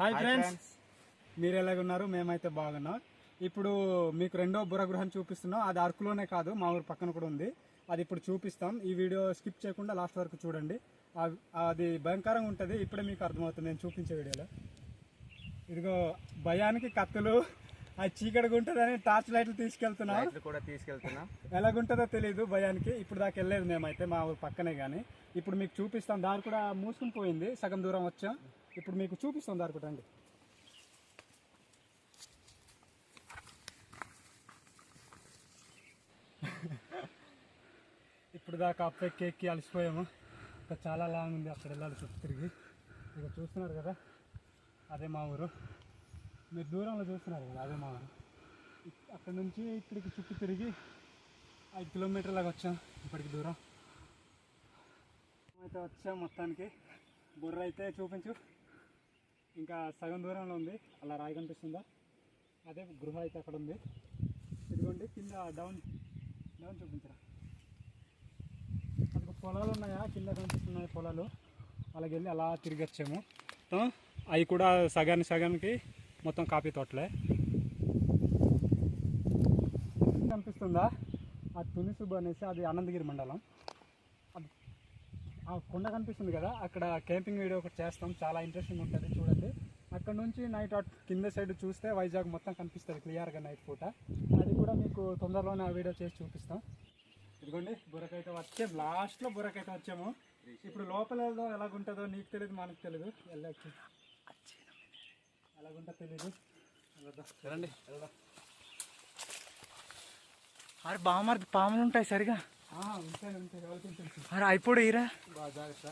Hi friends మీరు ఎలాగున్నారు? మేమైతే బాగున్నాం. ఇప్పుడు మీకు రెండో బురగృహం చూపిస్తున్నాం. అది అరకులోనే కాదు మా ఊరు పక్కన కూడా ఉంది. అది ఇప్పుడు చూపిస్తాం. ఈ వీడియో స్కిప్ చేయకుండా లాస్ట్ వరకు చూడండి. అది భయంకరంగా ఉంటుంది. ఇప్పుడే మీకు అర్థమవుతుంది. నేను చూపించే వీడియోలో. ఇదిగో భయానికి కత్తులు అది చీకటిగా ఉంటుందని టార్చ్ లైట్లు తీసుకెళ్తున్నాం. కూడా తీసుకెళ్తున్నాం. ఎలాగుంటుందో తెలియదు భయానికి. ఇప్పుడు దాకా వెళ్ళలేదు మేమైతే మా ఊరు పక్కనే కానీ ఇప్పుడు మీకు చూపిస్తాం. దారి కూడా మూసుకుని పోయింది. సగం దూరం వచ్చాం. ఇప్పుడు మీకు చూపిస్తాం దారి ఇప్పుడు దాకా అప్పే ఎక్కి అలసిపోయాము. ఇంకా చాలా లాంగ్ ఉంది అక్కడ వెళ్ళాలి చుట్టూ తిరిగి. ఇక చూస్తున్నారు కదా? అదే మా ఊరు. మీరు దూరంలో చూస్తున్నారు కదా? అదే మా ఊరు. అక్కడ నుంచి ఇక్కడికి చుట్టూ తిరిగి ఐదు కిలోమీటర్లాగా వచ్చాం ఇప్పటికి దూరం. అయితే వచ్చాం మొత్తానికి. బుర్ర అయితే చూపించు. ఇంకా సగం దూరంలో ఉంది. అలా రాయి కనిపిస్తుందా? అదే గృహ అయితే అక్కడ ఉంది. ఇదిగోండి కింద డౌన్ డౌన్ చూపించరా? అక్కడ పొలాలు ఉన్నాయా? కింద కనిపిస్తున్నాయి పొలాలు. అలాగే వెళ్ళి అలా తిరిగి వచ్చాము. అవి కూడా సగానికి సగానికి మొత్తం కాఫీ తోటలే. కనిపిస్తుందా? ఆ తునిసుబు అనేసి అది అనంతగిరి మండలం. అది కొండ కనిపిస్తుంది కదా అక్కడ క్యాంపింగ్ వీడియో ఒకటి చేస్తాం. చాలా ఇంట్రెస్టింగ్ ఉంటుంది చూడండి. అక్కడ నుంచి నైట్ అటు కింద సైడ్ చూస్తే వైజాగ్ మొత్తం కనిపిస్తుంది క్లియర్గా నైట్ పూట. అది కూడా మీకు తొందరలోనే ఆ వీడియో చేసి చూపిస్తాం. ఇదిగోండి బుర్రకైతే వచ్చాము లాస్ట్లో బుర్రకైతే వచ్చాము. ఇప్పుడు లోపల వెళ్దాం ఎలాగుంటుందో నీకు తెలియదు మనకు తెలియదు వెళ్ళచ్చు. ఎలాగుంటుందో తెలియదు వెళ్దాం. రండి వెళ్దాం అరే బామర్ది పాములు ఉంటాయి సరిగా. అరే అయిపోడు ఈరా. బాగా జాగ్రత్త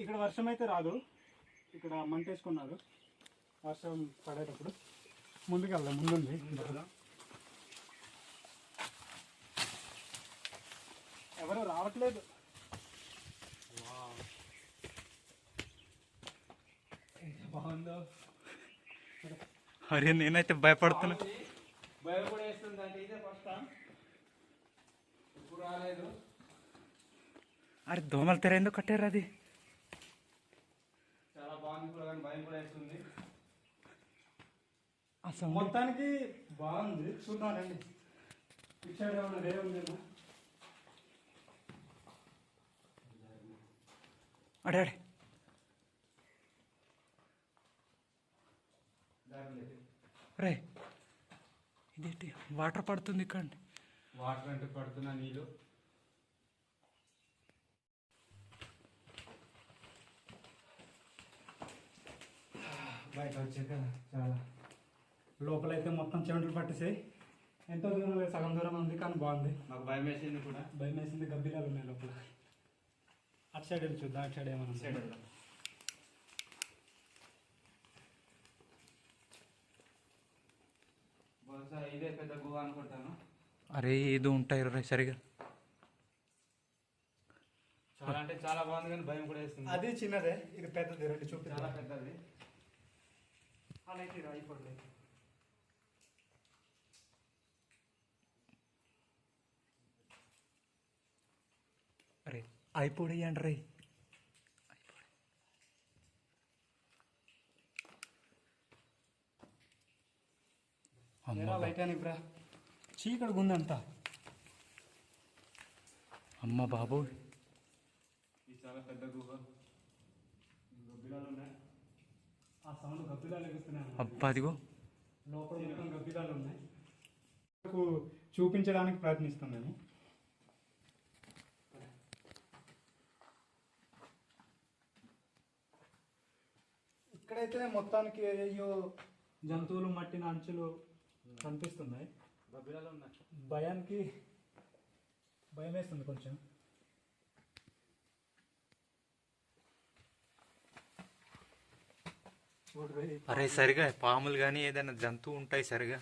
ఇక్కడ వర్షం అయితే రాదు. ఇక్కడ మంట వేసుకున్నారు వర్షం పడేటప్పుడు ముందుకు వెళ్దాం ముందుంది. ఎవరు రావట్లేదు. బాగుందో? అరే నేనైతే భయపడుతున్నా. అరే దోమల తెర ఎందుకు కట్టారు అది? చాలా బాగుంది కూడా కానీ భయం కూడా వేస్తుంది మొత్తానికి బాగుంది సైడ్ ఏమన్నా అడే అడే రే ఇదేంటి? వాటర్ పడుతుంది ఇక్కడ. వాటర్ అంటే పడుతున్న నీళ్ళు. బయట వచ్చాక చాలా. లోపలైతే మొత్తం చెమటలు పట్టేసాయి. ఎంతో దూరం లేదు సగం దూరం ఉంది కానీ బాగుంది. మాకు భయం వేసింది కూడా. భయం వేసింది గబ్బిలాలు ఉన్నాయి లోపల. అటు సైడ్ వెళ్ళి చూద్దాం అటు సైడ్ ఏమన్నా సైడ్? వెళ్దాం. ఇదే పెద్ద గుహ అనుకుంటాను. అరే ఇది ఉంటాయి రే సరిగా. చాలా అంటే చాలా బాగుంది కానీ భయం కూడా వేస్తుంది. అది చిన్నదే ఇది పెద్దది రెండు చాలా చూపించాలి పెద్దది అలాగే అయిపోలేదు అరే అయిపోడు ఇయ్యండి రే. ఇప్పుడు చీకటిగా ఉందంతా అమ్మ బాబు ఇది చాలా పెద్ద గుహ. గబ్బిలాలు ఉన్నాయి. ఆ సౌండ్ గబ్బిలాలు ఎగుస్తున్నాయి అబ్బా అదిగో. లోపల మొత్తం గబ్బిలాలు ఉన్నాయి. చూపించడానికి ప్రయత్నిస్తాం మేము. ఇక్కడైతే మొత్తానికి అయ్యో జంతువులు మట్టిన అంచులు కనిపిస్తున్నాయి. భయానికి భయం వేస్తుంది కొంచెం. అరే సరిగా పాములు కానీ ఏదైనా జంతువు ఉంటాయి సరిగా.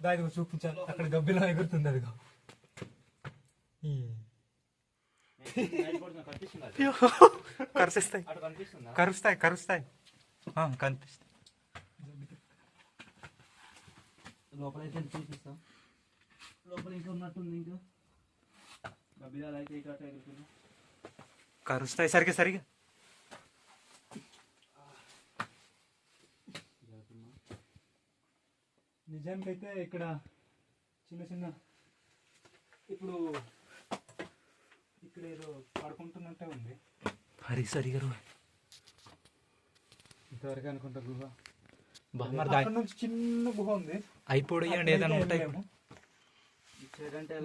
దా ఇదిగో చూపించాలి అక్కడ గబ్బిలా ఎగురుతుంది అదిగో. అది? కరుస్తాయి కరుస్తాయి కరుస్తాయి. ఆ, కనిపిస్తాయి. లోపలైతే చూపిస్తాం లోపల ఇంకా ఉన్నట్టుంది ఇంకా. గబ్బిలాలు అయితే ఇటు అటు ఎగురుతున్నాయి కరుస్తాయి సరిగ్గా సరిగా నిజానికైతే ఇక్కడ చిన్న చిన్న ఇప్పుడు ఇక్కడ ఏదో పడుకుంటున్నట్టే ఉంది. హరి సరిగా. ఇంతవరకు అనుకుంటా గుహ నుంచి చిన్న గుహ ఉంది. ఏదైనా ఉంటాయి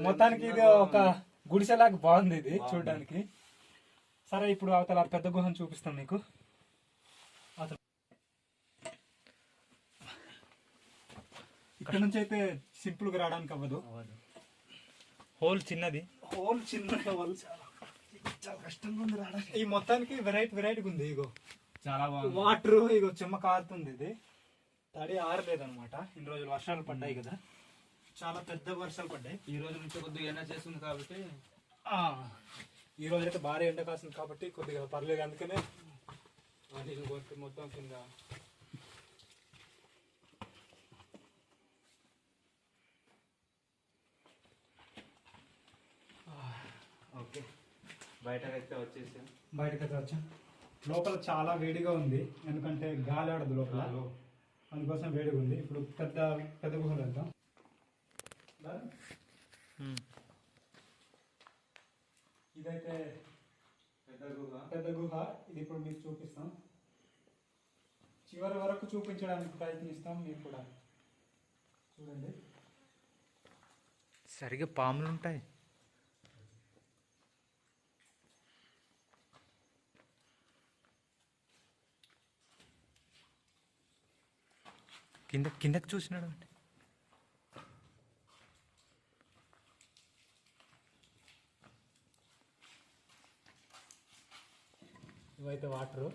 మొత్తానికి ఇది ఒక గుడిసెలాగా బాగుంది ఇది చూడడానికి. సరే ఇప్పుడు అవతల పెద్ద గుహను చూపిస్తాం మీకు. ఇక్కడ నుంచి అయితే సింపుల్గా రావడానికి అవ్వదు. హోల్ చిన్నది. హోల్ చిన్న చాలా కష్టంగా ఉంది రావడానికి. ఈ మొత్తానికి వెరైటీ వెరైటీగా ఉంది ఇగో. చాలా బాగుంది. వాటర్ ఇగో చెమ్మ కారుతుంది ఇది. తడి ఆరలేదన్నమాట. ఇన్ని రోజులు వర్షాలు పడ్డాయి కదా. చాలా పెద్ద వర్షాలు పడ్డాయి. ఈ రోజు నుంచి కొద్దిగా ఎండ చేస్తుంది కాబట్టి ఆ, ఈ రోజు అయితే భారీ ఎండ కాసింది కాబట్టి కొద్దిగా పర్లేదు అందుకనే నీళ్ళు కొట్టి మొత్తం కింద ఓకే. బయటకైతే వచ్చేసాం. బయటకు అయితే వచ్చాం. లోపల చాలా వేడిగా ఉంది ఎందుకంటే గాలి ఆడదు లోపల. అందుకోసం వేడిగా ఉంది ఇప్పుడు పెద్ద పెద్ద గుహలు వెళ్తాం. ఇదైతే పెద్ద గుహ. పెద్ద గుహ. ఇది ఇప్పుడు మీకు చూపిస్తాం. చివరి వరకు చూపించడానికి ప్రయత్నిస్తాం మీకు కూడా. చూడండి. సరిగా పాములు ఉంటాయి. కింద కిందకి చూసినాడు అండి. ఇవైతే వాటర్.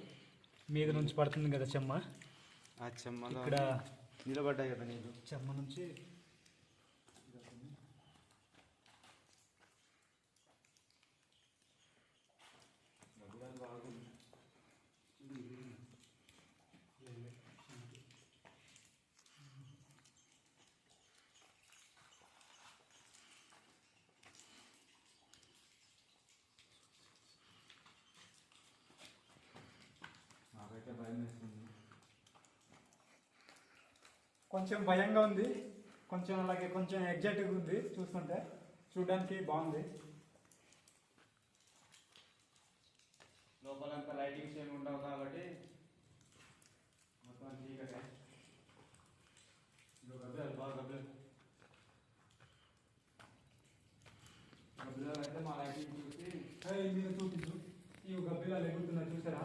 మీద నుంచి పడుతుంది కదా చెమ్మ. ఆ చెమ్మలో ఇక్కడ నిలబడ్డాయి కదా నీళ్ళు చెమ్మ నుంచి భయం వేస్తుంది కొంచెం భయంగా ఉంది. కొంచెం అలాగే కొంచెం ఎగ్జైట్గా ఉంది చూస్తుంటే. చూడడానికి బాగుంది. లోపలంతా లైటింగ్స్ ఏమి ఉండవు కాబట్టి మొత్తం చీకటే. ఇదిగో గబ్బిలాలు బాగా గబ్బిలాలు. గబ్బిలాలు అయితే మా లైటింగ్ చూసి మీరు చూపించు. ఇవి గబ్బిలాలు ఎగురుతున్నా చూసారా?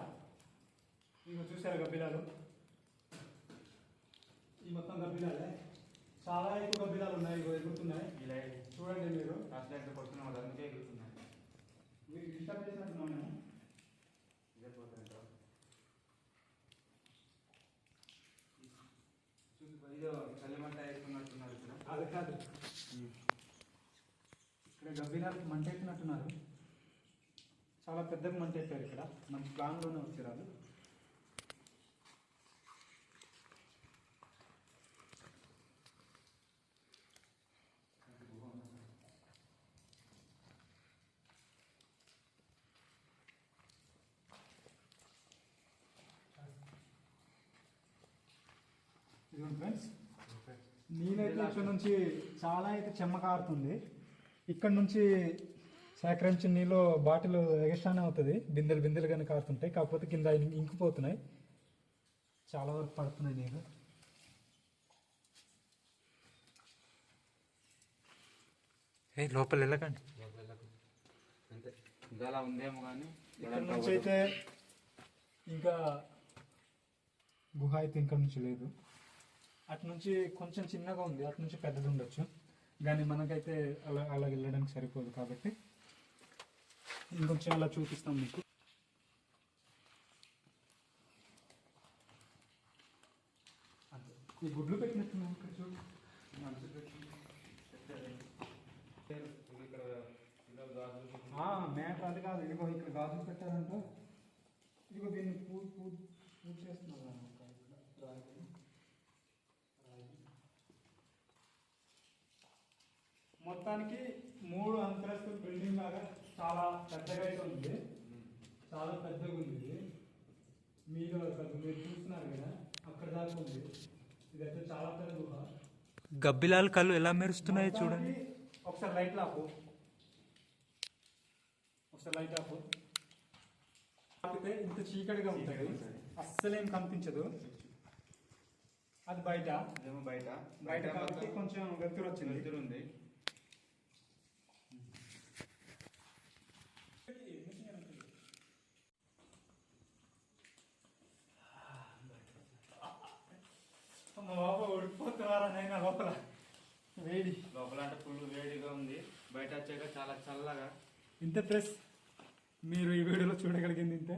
చూసారా గబ్బిలాలు ఈ మొత్తం గబ్బిలాలే చాలా ఎక్కువ గబ్బిలాలు ఉన్నాయి ఇగో ఎగురుతున్నాయి. చూడండి మీరు. లైట్ కొడుతున్నాం కదా అందుకే ఎగురుతున్నాయి. మీరు డిస్టర్బ్ చేసినట్టున్నాను నేను. ఇదే పోతుంటాం ఇదో చలిమంట వేసుకున్నట్టున్నారు ఇక్కడ. అది కాదు. ఇక్కడ గబ్బిలాలు మంటెత్తినట్టున్నారు చాలా పెద్దగా మంటెత్తారు ఇక్కడ. మంచి ప్లాన్లోనే వచ్చారు వాళ్ళు. ఇదిగోండి ఫ్రెండ్స్ నీళ్ళైతే ఇక్కడ నుంచి చాలా అయితే చెమ్మ కారుతుంది. ఇక్కడ నుంచి సేకరించిన నీళ్ళు బాటిల్ ఎగస్ట్రానే అవుతుంది. బిందెలు బిందెలు కానీ కారుతుంటాయి. కాకపోతే కింద ఇంకిపోతున్నాయి. చాలా వరకు పడుతున్నాయి నీళ్ళు ఏ లోపల వెళ్ళకండి. అంతే. ఇంకా అలా ఉందేమో కానీ ఇక్కడ నుంచి అయితే ఇంకా గుహ అయితే ఇక్కడ నుంచి లేదు. అటు నుంచి కొంచెం చిన్నగా ఉంది అటు నుంచి పెద్దది ఉండొచ్చు కానీ మనకైతే అలా అలా వెళ్ళడానికి సరిపోదు కాబట్టి ఇంకొంచెం అలా చూపిస్తాం మీకు. ఈ గుడ్లు పెట్టినట్టున్నాం ఇక్కడ చూడు. మేట అది కాదు. ఇదిగో ఇక్కడ గాజులు పెట్టారంట. ఇదిగో దీన్ని పూ పూ పూజ చేస్తున్నారు అన్నమాట ఇక్కడ రాగి రాగి. మొత్తం మొత్తానికి మూడు అంతస్తుల బిల్డింగ్ లాగా చాలా పెద్దగా అయితే ఉంది. చాలా పెద్దగా ఉంది ఇది. మీలో పెద్ద మీరు చూస్తున్నారు కదా అక్కడ దాకా ఉంది. ఇదైతే చాలా పెద్ద గుహ. గబ్బిలాల కళ్ళు ఎలా మెరుస్తున్నాయో చూడండి. ఒకసారి లైట్ ఆపు. ఒకసారి లైట్ ఆపు. ఆపితే ఇంత చీకటిగా ఉంటుంది. అస్సలేం కనిపించదు. అది బయట. బయట. బయట కొంచెం వెలుతురు వచ్చింది. వెళ్తురు ఉంది. బాబా ఉడికిపోతున్నారా నైనా లోపల వేడి. లోపల అంటే ఫుల్ వేడిగా ఉంది. బయట వచ్చాక చాలా చల్లగా. ఇంతే ప్రెస్ మీరు ఈ వీడియోలో చూడగలిగింది ఇంతే.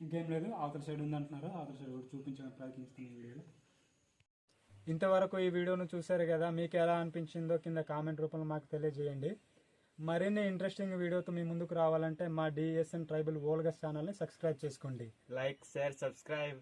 ఇంకేం లేదు అవతల సైడ్ ఉందంటున్నారు. అవతల సైడ్ కూడా చూపించడానికి ప్రయత్నిస్తున్నాను ఈ వీడియోలో. ఇంతవరకు ఈ వీడియోను చూశారు కదా మీకు ఎలా అనిపించిందో కింద కామెంట్ రూపంలో మాకు తెలియజేయండి. మరిన్ని ఇంట్రెస్టింగ్ వీడియోతో మీ ముందుకు రావాలంటే మా డిఎస్ఎన్ ట్రైబల్ వోల్గస్ ఛానల్ని సబ్స్క్రైబ్ చేసుకోండి. Like share subscribe.